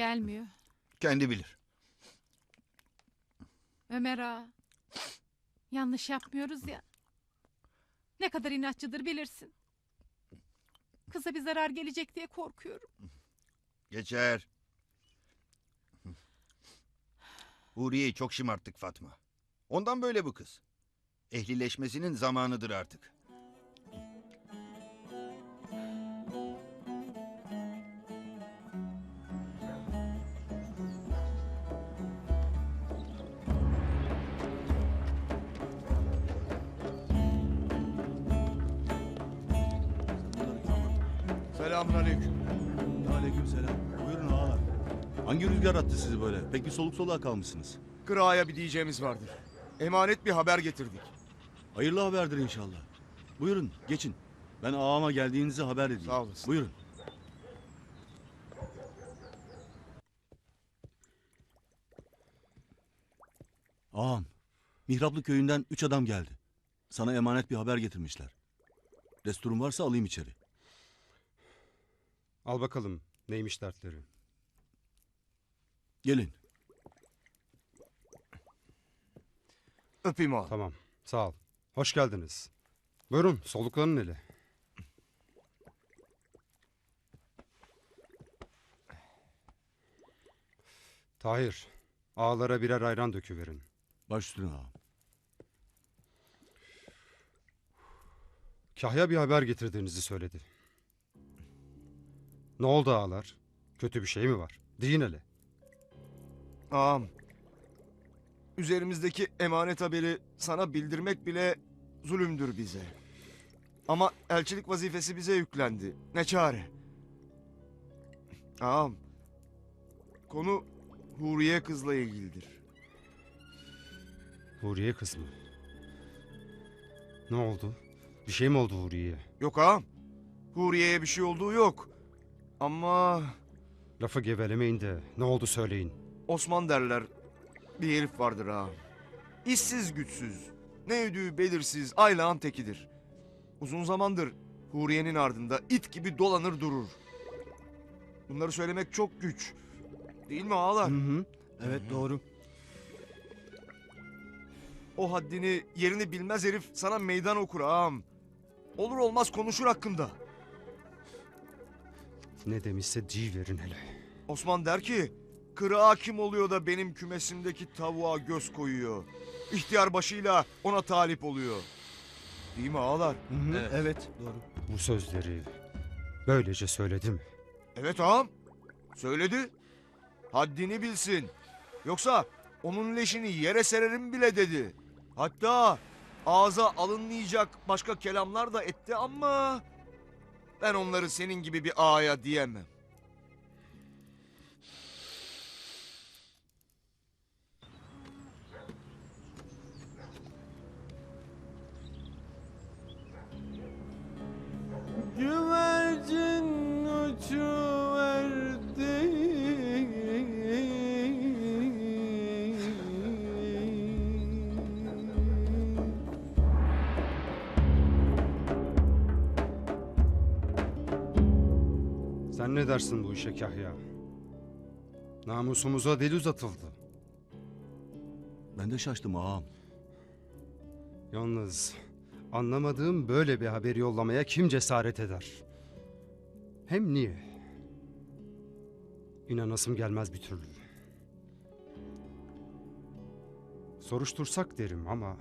gelmiyor. Kendi bilir. Ömer ağa. Yanlış yapmıyoruz ya. Ne kadar inatçıdır bilirsin. Kıza bir zarar gelecek diye korkuyorum. Geçer. Huriye'yi çok şımarttık Fatma. Ondan böyle bu kız. Ehlileşmesinin zamanıdır artık. Selamun aleyküm. Aleykümselam. Buyurun ağalar. Hangi rüzgar attı sizi böyle? Pek bir soluk soluğa kalmışsınız. Kırağaya bir diyeceğimiz vardır. Emanet bir haber getirdik. Hayırlı haberdir inşallah. Buyurun geçin. Ben ağama geldiğinizi haber edeyim. Sağ olasın. Buyurun. Ağam, Mihraplı köyünden üç adam geldi. Sana emanet bir haber getirmişler. Desturun varsa alayım içeri. Al bakalım neymiş dertleri. Gelin. Öpeyim ağa. Tamam sağ ol. Hoş geldiniz. Buyurun soluklanın hele. Tahir ağalara birer ayran döküverin. Baş üstüne ağam. Kahya bir haber getirdiğinizi söyledi. Ne oldu ağalar? Kötü bir şey mi var? Deyin hele. Ağam. Üzerimizdeki emanet haberi sana bildirmek bile zulümdür bize. Ama elçilik vazifesi bize yüklendi. Ne çare? Ağam. Konu Huriye kızla ilgilidir. Huriye kız mı? Ne oldu? Bir şey mi oldu Huriye'ye? Yok ağam. Huriye'ye bir şey olduğu yok. Ama Lafı gevelemeyin de ne oldu söyleyin. Osman derler. Bir herif vardır ağam. İşsiz güçsüz. Ne ödüğü belirsiz aylağın tekidir. Uzun zamandır Huriye'nin ardında it gibi dolanır durur. Bunları söylemek çok güç. Değil mi ağalar? hı. Evet doğru. O haddini yerini bilmez herif sana meydan okur ağam. Olur olmaz konuşur hakkında. Ne demişse di verin hele. Osman der ki kırağa kim oluyor da benim kümesimdeki tavuğa göz koyuyor. İhtiyar başıyla ona talip oluyor. Değil mi ağalar? Evet. doğru. Bu sözleri böylece söyledim. Evet ağam. Söyledi. Haddini bilsin. Yoksa onun leşini yere sererim bile dedi. Hatta ağza alınmayacak başka kelamlar da etti ama... Ben onları senin gibi bir ağaya diyemem. Güvercin uçuverdi. Sen ne dersin bu işe Kahya? Namusumuza dil uzatıldı. Ben de şaştım ağam. Yalnız anlamadığım böyle bir haberi yollamaya kim cesaret eder? Hem niye? İnanasım gelmez bir türlü. Soruştursak derim ama...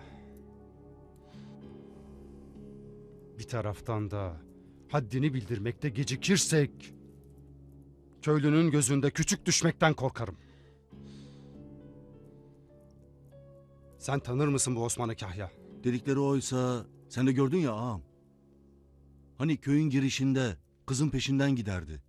Bir taraftan da haddini bildirmekte gecikirsek... Köylünün gözünde küçük düşmekten korkarım. Sen tanır mısın bu Osman'ı Kahya? Dedikleri oysa sen de gördün ya ağam. Hani köyün girişinde kızın peşinden giderdi.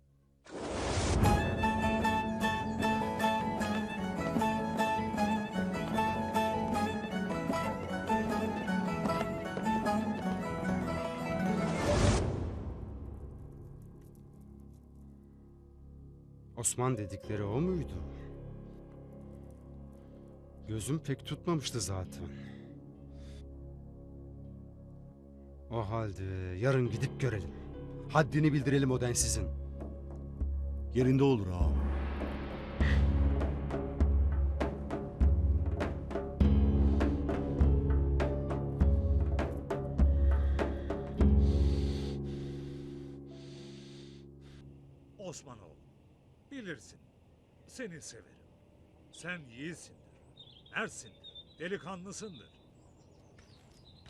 Osman dedikleri o muydu? Gözüm pek tutmamıştı zaten. O halde yarın gidip görelim. Haddini bildirelim o densizin. Yerinde olur ağam. Seni severim. Sen yiğitsindir. Mertsindir. Delikanlısındır.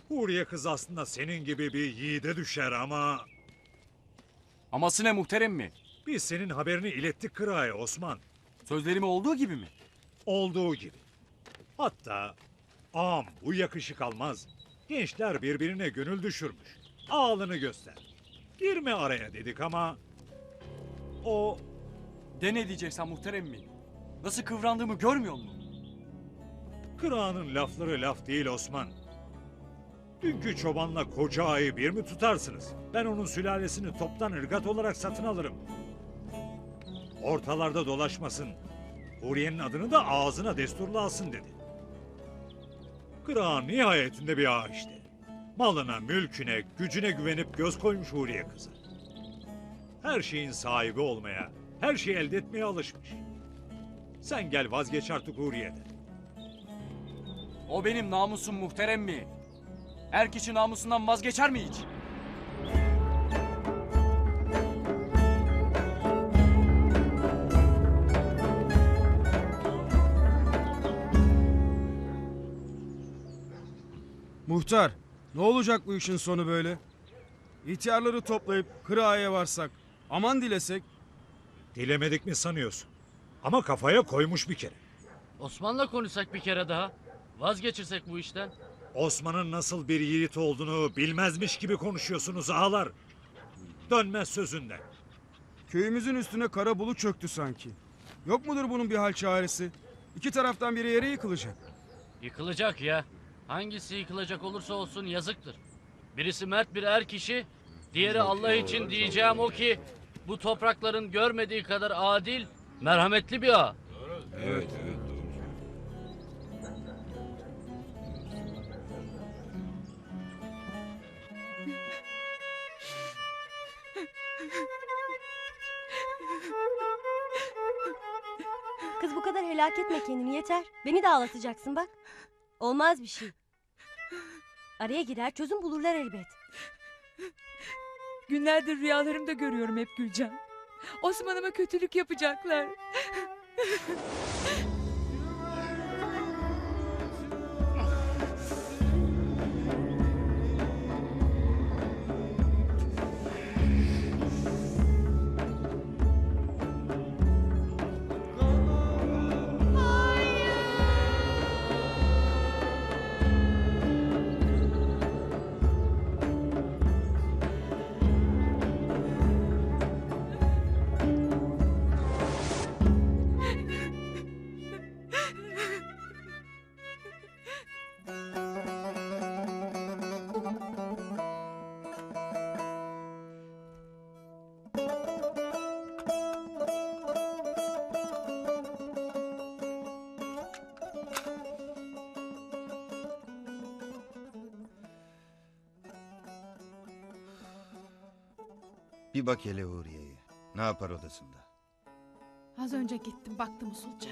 Huriye kız aslında senin gibi bir yiğide düşer ama... Aması ne muhterem mi? Biz senin haberini ilettik Kırağa'ya Osman. Sözlerimi olduğu gibi mi? Olduğu gibi. Hatta ağam bu yakışık almaz. Gençler birbirine gönül düşürmüş. Ağlını göster. Girme araya dedik ama... O De ne diyeceksen muhterem mi? Nasıl kıvrandığımı görmüyor musun? Kırağının lafları laf değil Osman. Dünkü çobanla koca ayı bir mi tutarsınız? Ben onun sülalesini toptan ırgat olarak satın alırım. Ortalarda dolaşmasın. Huriye'nin adını da ağzına desturlu alsın dedi. Kırağın nihayetinde bir ağa işte. Malına, mülküne, gücüne güvenip göz koymuş Huriye kızı. Her şeyin sahibi olmaya, her şeyi elde etmeye alışmış. Sen gel vazgeç artık Huriye'den. O benim namusum muhterem mi? Her kişi namusundan vazgeçer mi hiç? Muhtar, ne olacak bu işin sonu böyle? İhtiyarları toplayıp kırağaya varsak, aman dilesek, Dilemedik mi sanıyorsun? Ama kafaya koymuş bir kere. Osman'la konuşsak bir kere daha. Vazgeçirsek bu işten. Osman'ın nasıl bir yiğit olduğunu bilmezmiş gibi konuşuyorsunuz ağalar. Dönmez sözünden. köyümüzün üstüne kara bulut çöktü sanki. Yok mudur bunun bir hal çaresi? İki taraftan biri yere yıkılacak. Yıkılacak ya. Hangisi yıkılacak olursa olsun yazıktır. Birisi mert bir er kişi, diğeri Allah için diyeceğim o ki bu toprakların görmediği kadar adil, merhametli bir ağa. Kız bu kadar helak etme kendini yeter. Beni de ağlatacaksın bak. Olmaz bir şey. Araya girer çözüm bulurlar elbet. Günlerdir rüyalarımda görüyorum hep Gülcan. Osman'ıma kötülük yapacaklar. Bir bak hele Huriye'ye. Ne yapar odasında? Az önce gittim baktım usulca.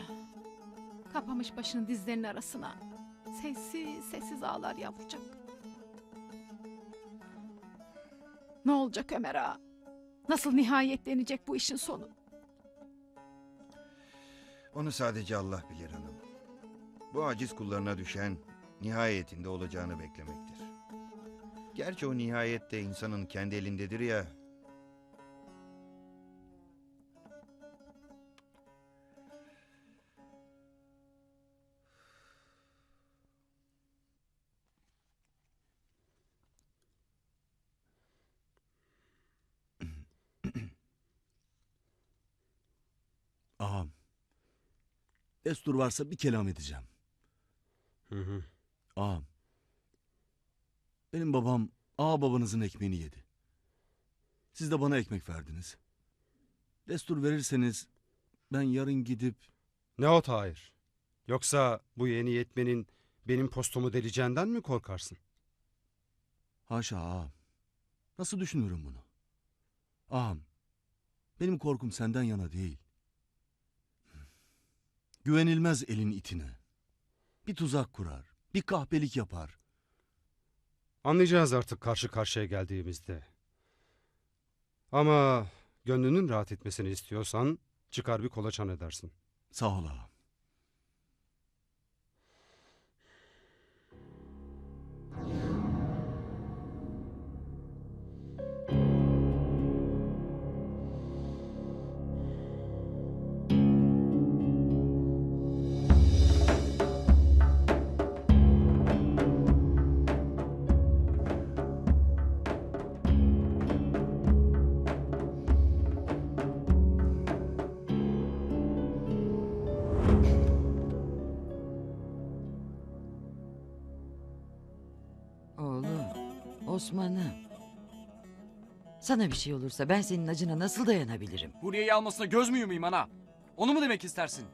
Kapamış başını dizlerinin arasına. Sessiz sessiz ağlar yavrucak. Ne olacak Ömer ağa? Nasıl nihayetlenecek bu işin sonu? Onu sadece Allah bilir hanım. Bu aciz kullarına düşen nihayetinde olacağını beklemektir. Gerçi o nihayette insanın kendi elindedir ya. Destur varsa bir kelam edeceğim. Hı hı. Ağam. Benim babam ağa babanızın ekmeğini yedi. Siz de bana ekmek verdiniz. Destur verirseniz ben yarın gidip Ne ot hayır. Yoksa bu yeni yetmenin benim postumu deleceğinden mi korkarsın? haşa ağam. Nasıl düşünürüm bunu? Ağam. Benim korkum senden yana değil. Güvenilmez elin itine. Bir tuzak kurar, bir kahpelik yapar. Anlayacağız artık karşı karşıya geldiğimizde. Ama Gönlünün rahat etmesini istiyorsan çıkar bir kolaçan edersin. Sağ ol ağam. Oğlum, Osman'ım. Sana bir şey olursa ben senin acına nasıl dayanabilirim? Huriye'yi almasına göz mü yumayım ana? Onu mu demek istersin?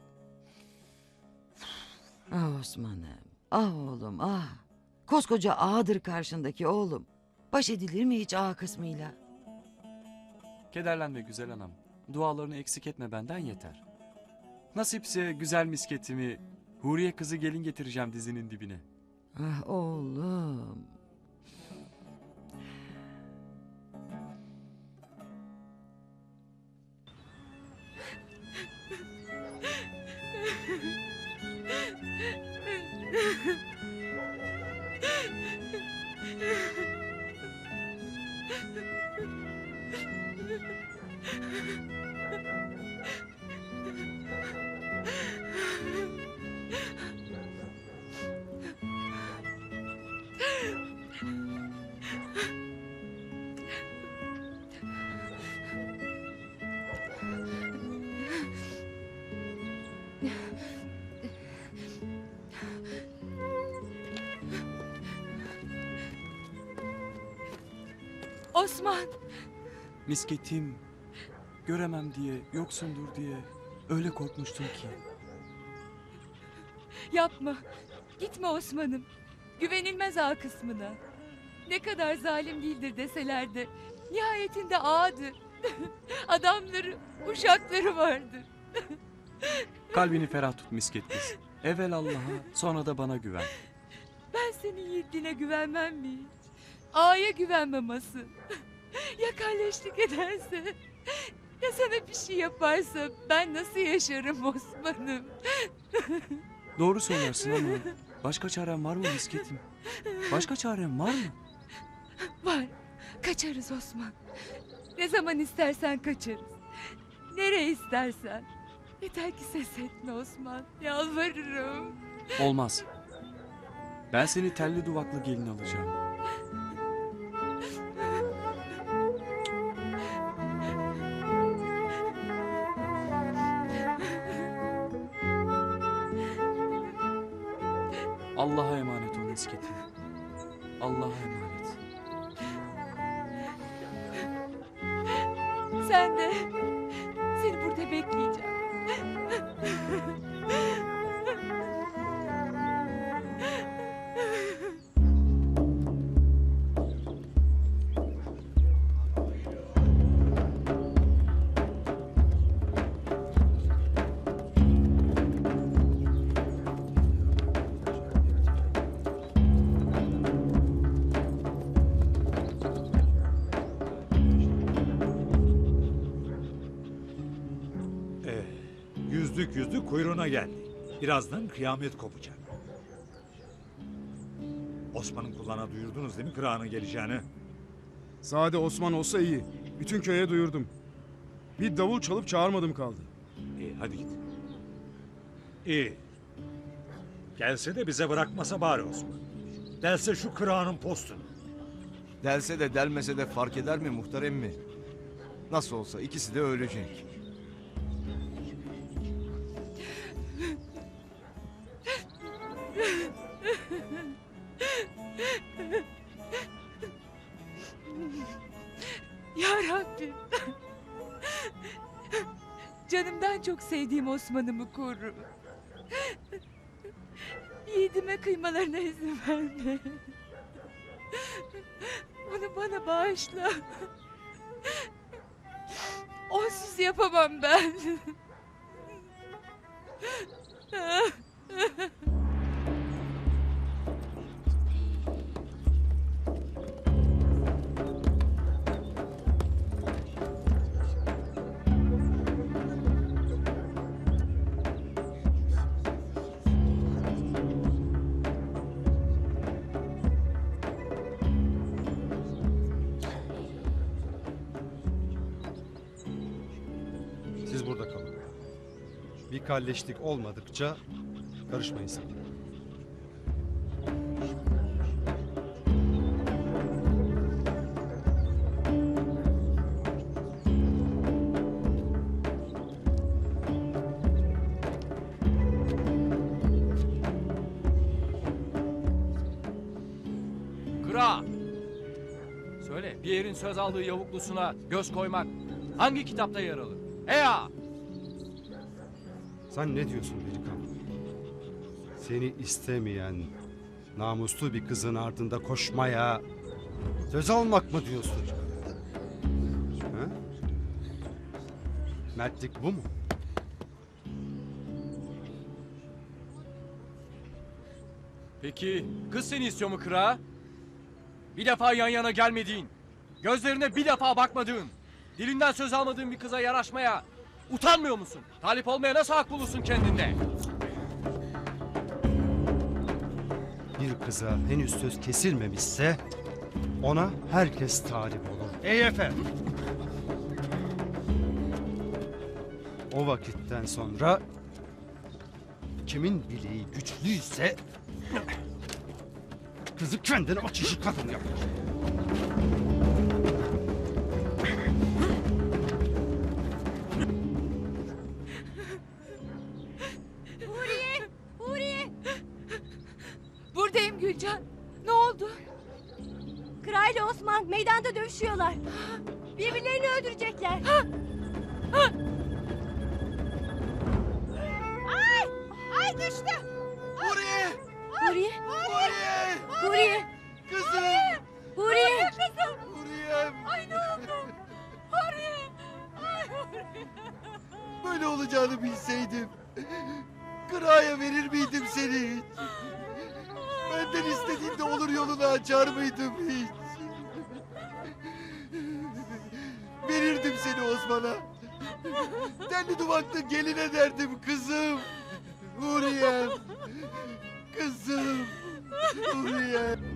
Ah Osman'ım, ah oğlum ah. Koskoca ağadır karşındaki oğlum. Baş edilir mi hiç ağa kısmıyla? Kederlenme güzel anam. Dualarını eksik etme benden yeter. Nasipse güzel misketimi Huriye kızı gelin getireceğim dizinin dibine. Ah oğlum. Osman. Misketim göremem diye yoksundur diye öyle korkmuştum ki. Yapma. Gitme Osman'ım. Güvenilmez ağa kısmına. Ne kadar zalim değildir deseler de nihayetinde ağadır. Adamları, uşakları vardır. Kalbini ferah tut misket kız. Evvel Allah'a sonra da bana güven. Ben senin yiğitliğine güvenmem mi hiç? Ağaya güvenmem asıl. Ya kalleşlik ederse? Ya sana bir şey yaparsa ben nasıl yaşarım Osman'ım? Doğru söylersin ama başka çarem var mı misketim? Başka çarem var mı? Var. Kaçarız Osman. Ne zaman istersen kaçarız. Nereye istersen. Yeter ki ses etme Osman. Yalvarırım. Olmaz. Ben seni telli duvaklı gelin alacağım. Yüzlük kuyruğuna geldi. Birazdan kıyamet kopacak. Osman'ın kulağına duyurdunuz değil mi kırağının geleceğini? Sade Osman olsa iyi. Bütün köye duyurdum. Bir davul çalıp çağırmadım kaldı. İyi hadi git. İyi. Gelse de bize bırakmasa bari Osman. Delse şu kırağının postunu. Delse de delmese de fark eder mi muhtar emmi? Nasıl olsa ikisi de ölecek. Çok sevdiğim Osman'ımı koru. Yiğidime kıymalarına izin verme. Bunu bana bağışla. Onsuz yapamam ben. Kalleşlik olmadıkça karışmayın sakın. Kıra! Söyle, bir yerin söz aldığı yavuklusuna göz koymak hangi kitapta yer alır? Ea! Sen ne diyorsun delikanlı? Seni istemeyen namuslu bir kızın ardında koşmaya söz almak mı diyorsun? Ha? Mertlik bu mu? Peki kız seni istiyor mu Kıra? Bir defa yan yana gelmediğin, gözlerine bir defa bakmadığın, dilinden söz almadığın bir kıza yaraşmaya utanmıyor musun? Talip olmaya nasıl hak bulursun kendinde? Bir kıza henüz söz kesilmemişse ona herkes talip olur. Ey efendim. O vakitten sonra kimin bileği güçlüyse kızı kendine açıcı kadın yapar. Böyle olacağını bilseydim. Kıraya verir miydim seni hiç? Benden istediğinde olur yolunu açar mıydım hiç? Verirdim seni Osman'a. Telli duvaklı gelin ederdim kızım. Huriyem. Kızım. Huriyem.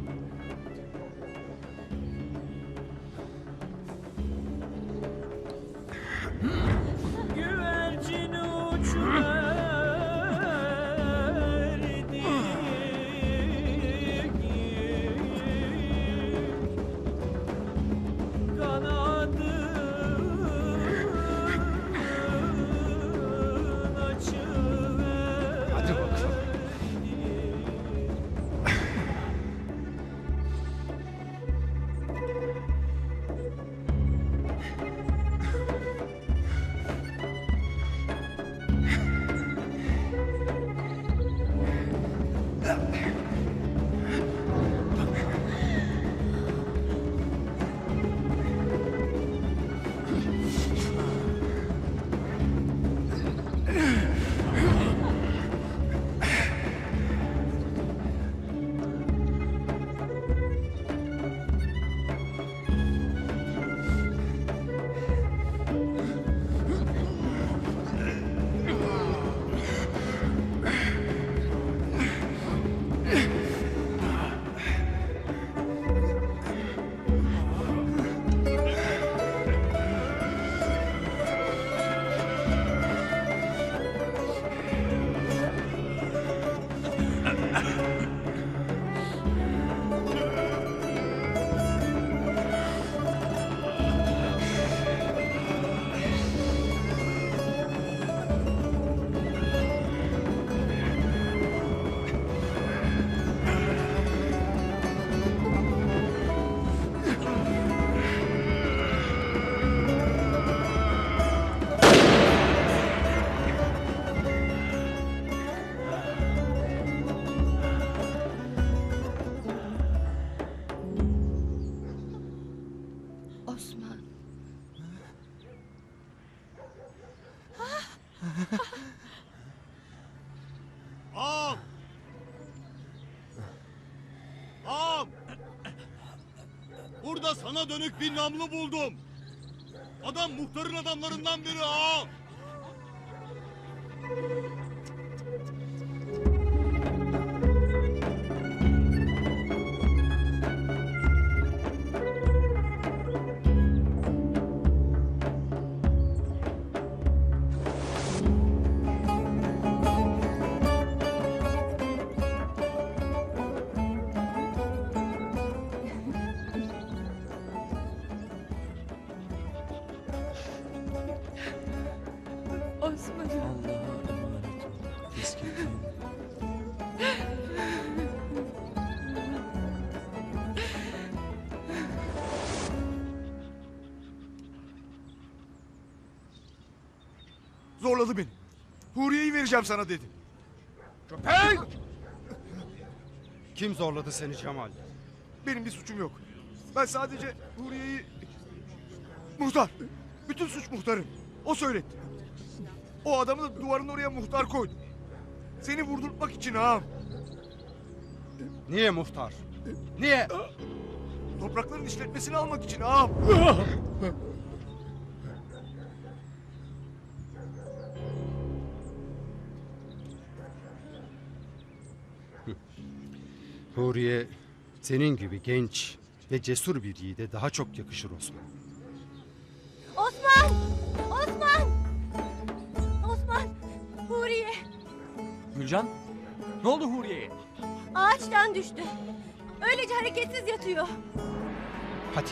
Sana dönük bir namlu buldum. Adam muhtarın adamlarından biri ağam. Huriye'yi vereceğim sana dedi. Köpek! Kim zorladı seni Cemal? Benim bir suçum yok. Ben sadece Huriye'yi... Muhtar. Bütün suç muhtarın. O söyletti. O adamı da duvarın oraya muhtar koydu. Seni vurdurtmak için ağam. Niye muhtar? Niye? Toprakların işletmesini almak için ağam. Huriye senin gibi genç ve cesur bir yiğide daha çok yakışır Osman. Osman! Osman! Osman! Huriye! Gülcan, ne oldu Huriye'ye? Ağaçtan düştü. Öylece hareketsiz yatıyor. Hadi.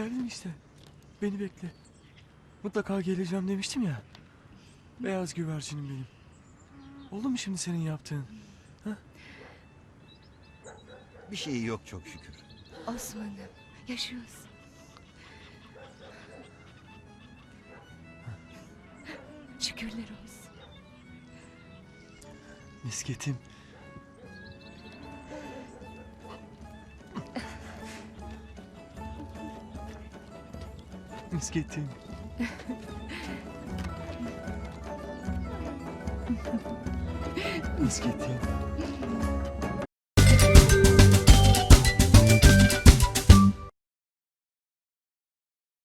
Geldin işte. Beni bekle. Mutlaka geleceğim demiştim ya. Beyaz güvercinim benim. Oldu mu şimdi senin yaptığın? Bir şey yok çok şükür. Osman'ım yaşıyorsun. Şükürler olsun. Misketim. misketin. misketin.